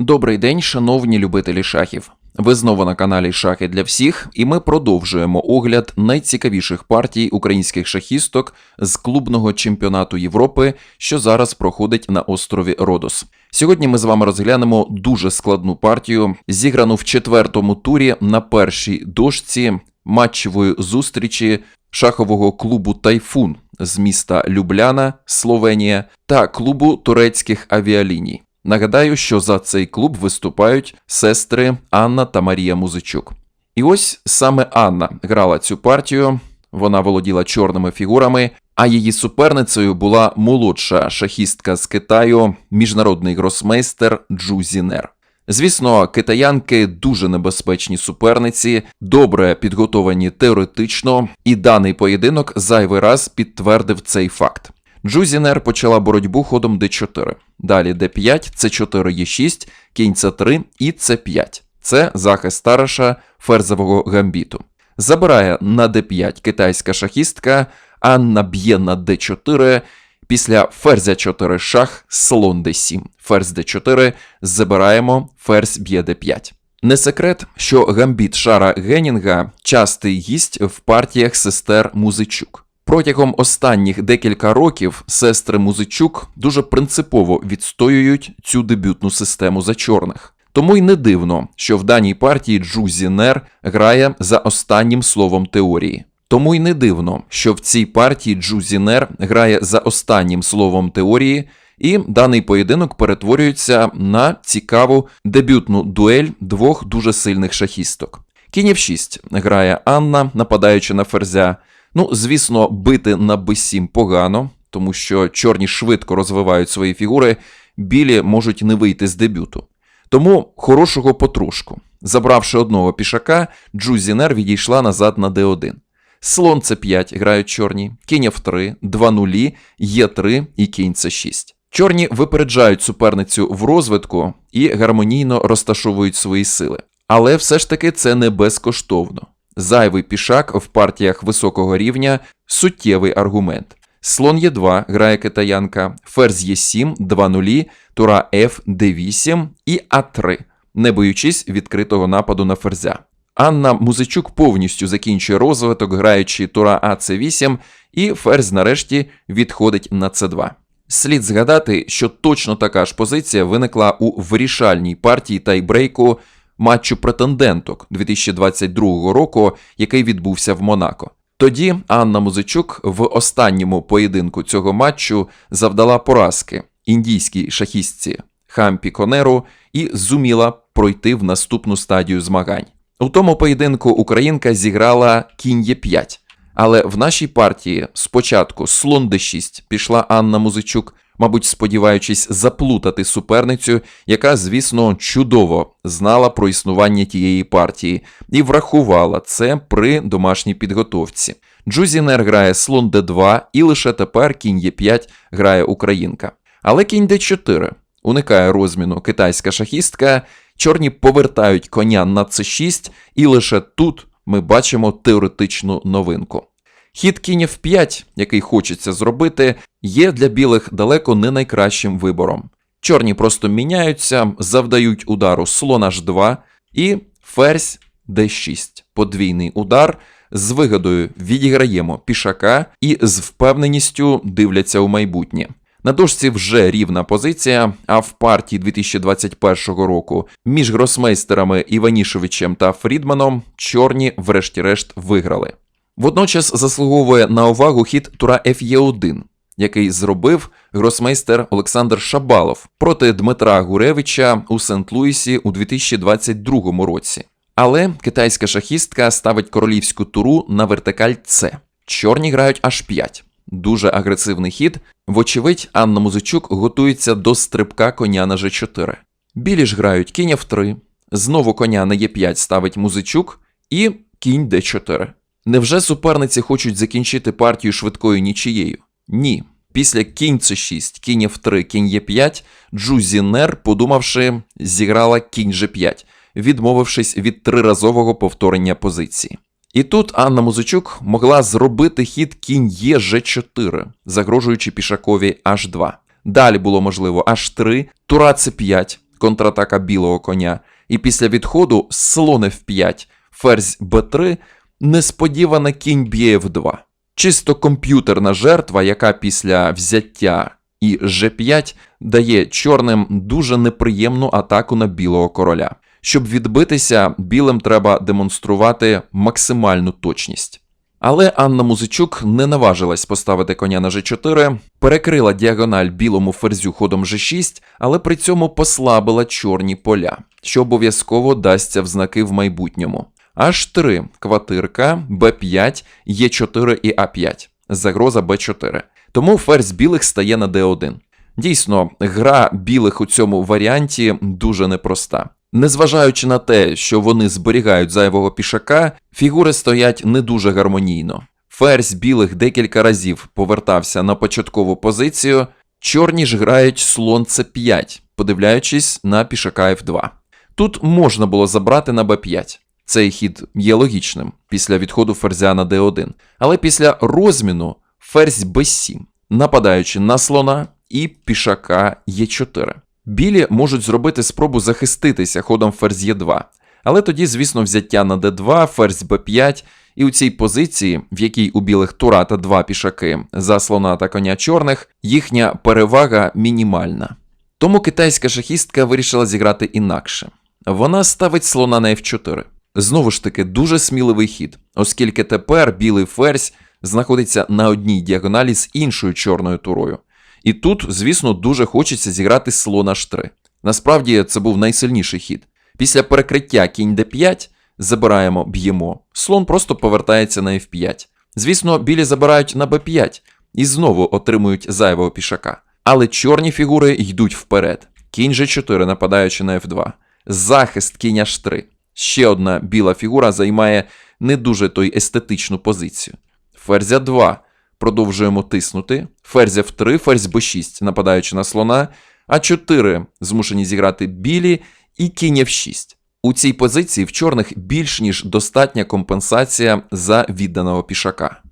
Добрий день, шановні любителі шахів. Ви знову на каналі Шахи для всіх, і ми продовжуємо огляд найцікавіших партій українських шахісток з клубного чемпіонату Європи, що зараз проходить на острові Родос. Сьогодні ми з вами розглянемо дуже складну партію, зіграну в четвертому турі на першій дошці матчевої зустрічі шахового клубу Тайфун з міста Любляна, Словенія, та клубу турецьких авіаліній. Нагадаю, що за цей клуб виступають сестри Анна та Марія Музичук. І ось саме Анна грала цю партію. Вона володіла чорними фігурами, а її суперницею була молодша шахістка з Китаю, міжнародний гросмейстер Джу Зінер. Звісно, китаянки дуже небезпечні суперниці, добре підготовані теоретично, і даний поєдинок зайвий раз підтвердив цей факт. Джузінер почала боротьбу ходом d4. Далі d5, c4, e6, кінь c3 і c5. Це захист тараша ферзового гамбіту. Забирає на d5 китайська шахістка, Анна б'є на d4. Після ферзя 4 шах, слон d7. Ферзь d4 забираємо, ферзь б'є d5. Не секрет, що гамбіт Шара Генінга частий гість в партіях сестер Музичук. Протягом останніх декілька років сестри Музичук дуже принципово відстоюють цю дебютну систему за чорних. Тому й не дивно, що в даній партії Джу Зінер грає за останнім словом теорії. Тому й не дивно, що в цій партії Джу Зінер грає за останнім словом теорії, і даний поєдинок перетворюється на цікаву дебютну дуель двох дуже сильних шахісток. Кінь F6 грає Анна, нападаючи на ферзя. Ну, звісно, бити на b7 погано, тому що чорні швидко розвивають свої фігури, білі можуть не вийти з дебюту. Тому хорошого потрошку. Забравши одного пішака, Джузінер відійшла назад на d1. Слон c5 грають чорні, кінь f3, 2 нулі, Е3 і кінь c6. Чорні випереджають суперницю в розвитку і гармонійно розташовують свої сили. Але все ж таки це не безкоштовно. Зайвий пішак в партіях високого рівня суттєвий аргумент. Слон Е2 грає китаянка, ферзь Е7, 2 нулі, тура F, D8 і А3, не боючись відкритого нападу на ферзя. Анна Музичук повністю закінчує розвиток, граючи тура АЦ8, і ферзь нарешті відходить на С2. Слід згадати, що точно така ж позиція виникла у вирішальній партії тайбрейку матчу претенденток 2022 року, який відбувся в Монако. Тоді Анна Музичук в останньому поєдинку цього матчу завдала поразки індійській шахістці Хампі Конеру і зуміла пройти в наступну стадію змагань. У тому поєдинку Українка зіграла кінь Е5, але в нашій партії спочатку слон d6 пішла Анна Музичук, мабуть, сподіваючись заплутати суперницю, яка, звісно, чудово знала про існування тієї партії і врахувала це при домашній підготовці. Джузінер грає слон d2, і лише тепер кінь Е5 грає українка. Але кінь d4 уникає розміну китайська шахістка, чорні повертають коня на c6, і лише тут ми бачимо теоретичну новинку. Хід кінь F5, який хочеться зробити, є для білих далеко не найкращим вибором. Чорні просто міняються, завдають удару слон H2 і ферзь D6. Подвійний удар. З вигодою відіграємо пішака і з впевненістю дивляться у майбутнє. На дошці вже рівна позиція, а в партії 2021 року між гросмейстерами Іванішевичем та Фрідманом чорні, врешті-решт, виграли. Водночас заслуговує на увагу хід тура Ф'Е1, який зробив гросмейстер Олександр Шабалов проти Дмитра Гуревича у Сент-Луісі у 2022 році. Але китайська шахістка ставить королівську туру на вертикаль С. Чорні грають H5. Дуже агресивний хід. Вочевидь, Анна Музичук готується до стрибка коня на G4. Білі ж грають кінь F3, знову коня на Е5 ставить Музичук і кінь D4. Невже суперниці хочуть закінчити партію швидкою нічією? Ні. Після кінь c6, кінь f3, кінь e5, Джузінер, подумавши, зіграла кінь g5, відмовившись від триразового повторення позиції. І тут Анна Музичук могла зробити хід кінь Е Ж4, загрожуючи пішакові H2. Далі було можливо H3, тура c5, контратака білого коня, і після відходу слон F5, ферзь b3, несподівано кінь б'є F2. Чисто комп'ютерна жертва, яка після взяття і G5 дає чорним дуже неприємну атаку на білого короля. Щоб відбитися, білим треба демонструвати максимальну точність. Але Анна Музичук не наважилась поставити коня на G4, перекрила діагональ білому ферзю ходом G6, але при цьому послабила чорні поля, що обов'язково дасться в знаки в майбутньому. H3 квартирка, B5, Е4 і А5. Загроза Б4. Тому ферзь білих стає на Д1. Дійсно, гра білих у цьому варіанті дуже непроста. Незважаючи на те, що вони зберігають зайвого пішака, фігури стоять не дуже гармонійно. Ферзь білих декілька разів повертався на початкову позицію, чорні ж грають слон С5, подивляючись на пішака F2. Тут можна було забрати на Б5. Цей хід є логічним після відходу ферзя на d1, але після розміну ферзь b7, нападаючи на слона і пішака e4. Білі можуть зробити спробу захиститися ходом ферзь e2, але тоді, звісно, взяття на d2, ферзь b5, і у цій позиції, в якій у білих тура та два пішаки за слона та коня чорних, їхня перевага мінімальна. Тому китайська шахістка вирішила зіграти інакше. Вона ставить слона на f4. Знову ж таки, дуже сміливий хід, оскільки тепер білий ферзь знаходиться на одній діагоналі з іншою чорною турою. І тут, звісно, дуже хочеться зіграти слон h3. Насправді це був найсильніший хід. Після перекриття кінь d5 забираємо, б'ємо. Слон просто повертається на f5. Звісно, білі забирають на b5 і знову отримують зайвого пішака. Але чорні фігури йдуть вперед. Кінь g4, нападаючи на f2. Захист кінь h3. Ще одна біла фігура займає не дуже той естетичну позицію. Ферзя 2. Продовжуємо тиснути. Ферзя в 3, ферзь b6, нападаючи на слона. А 4 змушені зіграти білі і кінь f6. У цій позиції в чорних більш ніж достатня компенсація за відданого пішака.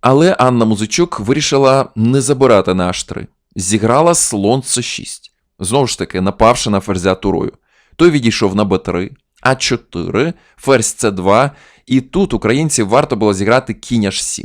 Але Анна Музичук вирішила не забирати на h3. Зіграла слон c6. Знову ж таки, напавши на ферзя турою. Той відійшов на b3, а4, ферзь С2, і тут українців варто було зіграти кінь H7,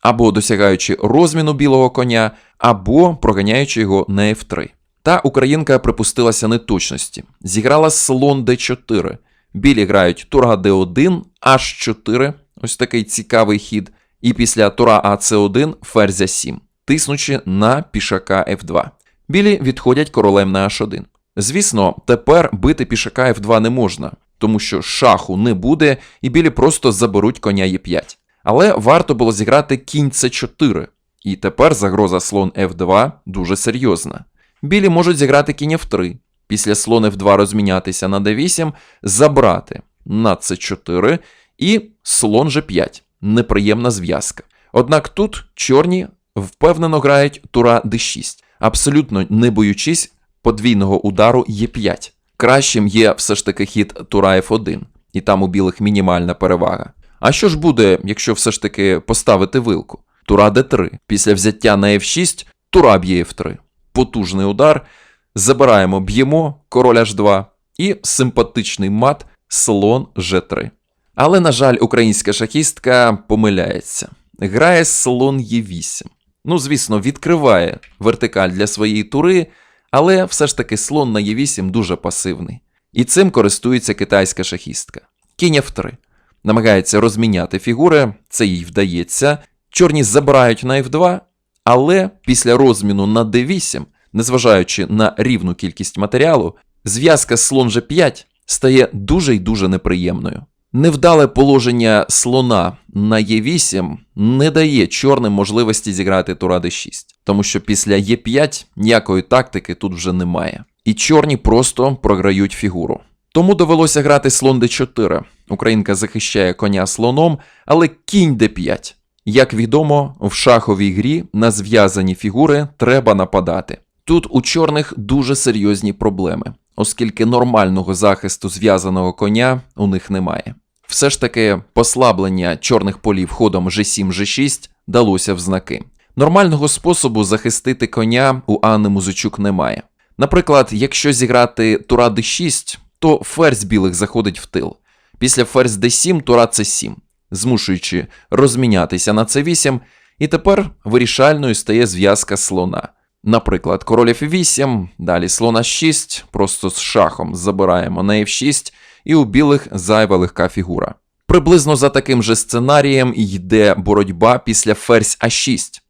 або досягаючи розміну білого коня, або проганяючи його на F3. Та українка припустилася неточності, зіграла слон d4. Білі грають тура d1, h4, ось такий цікавий хід, і після тура ac1 ферзя 7, тиснучи на пішака f2. Білі відходять королем на h1. Звісно, тепер бити пішака f2 не можна, тому що шаху не буде, і білі просто заберуть коня Е5. Але варто було зіграти кінь С4, і тепер загроза слон F2 дуже серйозна. Білі можуть зіграти кінь F3, після слон F2 розмінятися на D8, забрати на С4 і слон G5. Неприємна зв'язка. Однак тут чорні впевнено грають тура D6, абсолютно не боючись подвійного удару Е5. Кращим є все ж таки хід тура F1, і там у білих мінімальна перевага. А що ж буде, якщо все ж таки поставити вилку? Тура d3. Після взяття на F6, тура б'є F3. Потужний удар. Забираємо, б'ємо, король H2 і симпатичний мат слон G3. Але, на жаль, українська шахістка помиляється. Грає слон Е8. Ну, звісно, відкриває вертикаль для своєї тури, але все ж таки слон на Е8 дуже пасивний. І цим користується китайська шахістка. Кінь F3. Намагається розміняти фігури, це їй вдається. Чорні забирають на F2, але після розміну на D8, незважаючи на рівну кількість матеріалу, зв'язка слон G5 стає дуже й дуже неприємною. Невдале положення слона на Е8 не дає чорним можливості зіграти тура d6, тому що після Е5 ніякої тактики тут вже немає. І чорні просто програють фігуру. Тому довелося грати слон d4. Українка захищає коня слоном, але кінь d5. Як відомо, в шаховій грі на зв'язані фігури треба нападати. Тут у чорних дуже серйозні проблеми, оскільки нормального захисту зв'язаного коня у них немає. Все ж таки, послаблення чорних полів ходом G7 G6 далося в знаки. Нормального способу захистити коня у Анни Музичук немає. Наприклад, якщо зіграти тура d6, то ферзь білих заходить в тил. Після ферзь d7 тура c7, змушуючи розмінятися на c8, і тепер вирішальною стає зв'язка слона. Наприклад, король f8, далі слона 6, просто з шахом забираємо на f6, і у білих зайва легка фігура. Приблизно за таким же сценарієм йде боротьба після ферзь а6.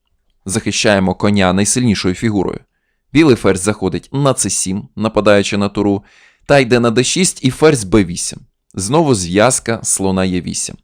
Захищаємо коня найсильнішою фігурою. Білий ферзь заходить на c7, нападаючи на туру, та йде на d6 і ферзь b8. Знову зв'язка слона e8.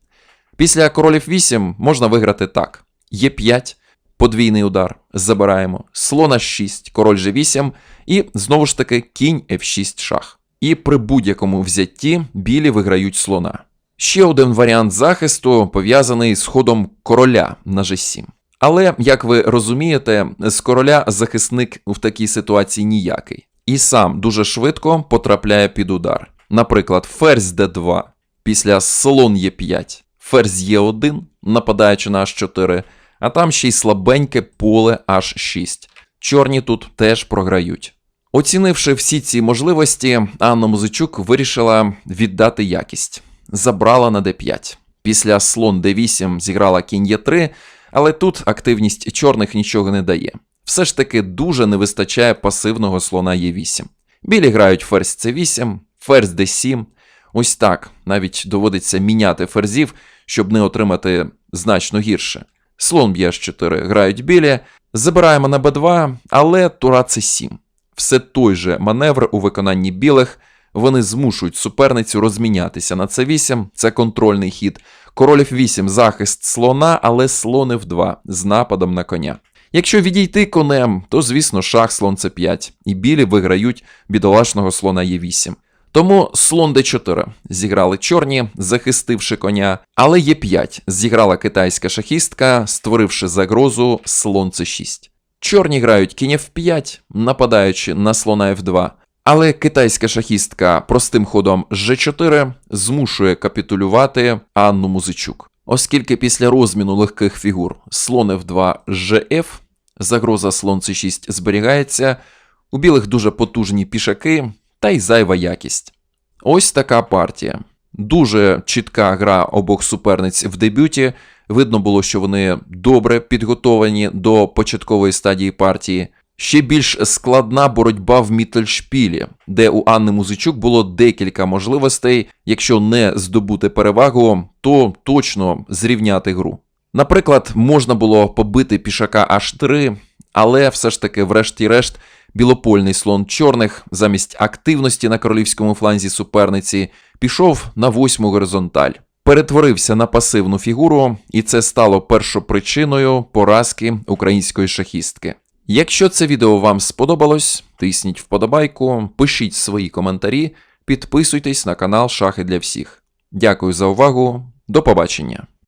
Після король f8 можна виграти так: e5, подвійний удар, забираємо, слона 6, король g8 і знову ж таки кінь f6 шах. І при будь-якому взятті білі виграють слона. Ще один варіант захисту пов'язаний з ходом короля на g7. Але, як ви розумієте, з короля захисник в такій ситуації ніякий. І сам дуже швидко потрапляє під удар. Наприклад, ферзь d2, після слон e5, ферзь e1, нападаючи на h4, а там ще й слабеньке поле h6. Чорні тут теж програють. Оцінивши всі ці можливості, Анна Музичук вирішила віддати якість. Забрала на d5. Після слон d8 зіграла кінь e3, але тут активність чорних нічого не дає. Все ж таки дуже не вистачає пасивного слона e8. Білі грають ферзь c8, ферзь d7. Ось так навіть доводиться міняти ферзів, щоб не отримати значно гірше. Слон б'є h4 грають білі, забираємо на b2, але тура c7. Все той же маневр у виконанні білих. Вони змушують суперницю розмінятися на c8, це контрольний хід. Король f8 захист слона, але слон f2 з нападом на коня. Якщо відійти конем, то звісно шах слон c5, і білі виграють бідолашного слона e8. Тому слон d4 зіграли чорні, захистивши коня, але e5 зіграла китайська шахістка, створивши загрозу слон c6. Чорні грають кінь f5, нападаючи на слона f2. Але китайська шахістка простим ходом G4 змушує капітулювати Анну Музичук. Оскільки після розміну легких фігур слон F2 GF, загроза слон C6 зберігається, у білих дуже потужні пішаки та й зайва якість. Ось така партія. Дуже чітка гра обох суперниць в дебюті. Видно було, що вони добре підготовані до початкової стадії партії. Ще більш складна боротьба в Міттельшпілі, де у Анни Музичук було декілька можливостей, якщо не здобути перевагу, то точно зрівняти гру. Наприклад, можна було побити пішака H3, але все ж таки, врешті-решт, білопольний слон чорних замість активності на королівському фланзі суперниці пішов на восьму горизонталь. Перетворився на пасивну фігуру, і це стало першопричиною поразки української шахістки. Якщо це відео вам сподобалось, тисніть вподобайку, пишіть свої коментарі, підписуйтесь на канал Шахи для всіх. Дякую за увагу, до побачення!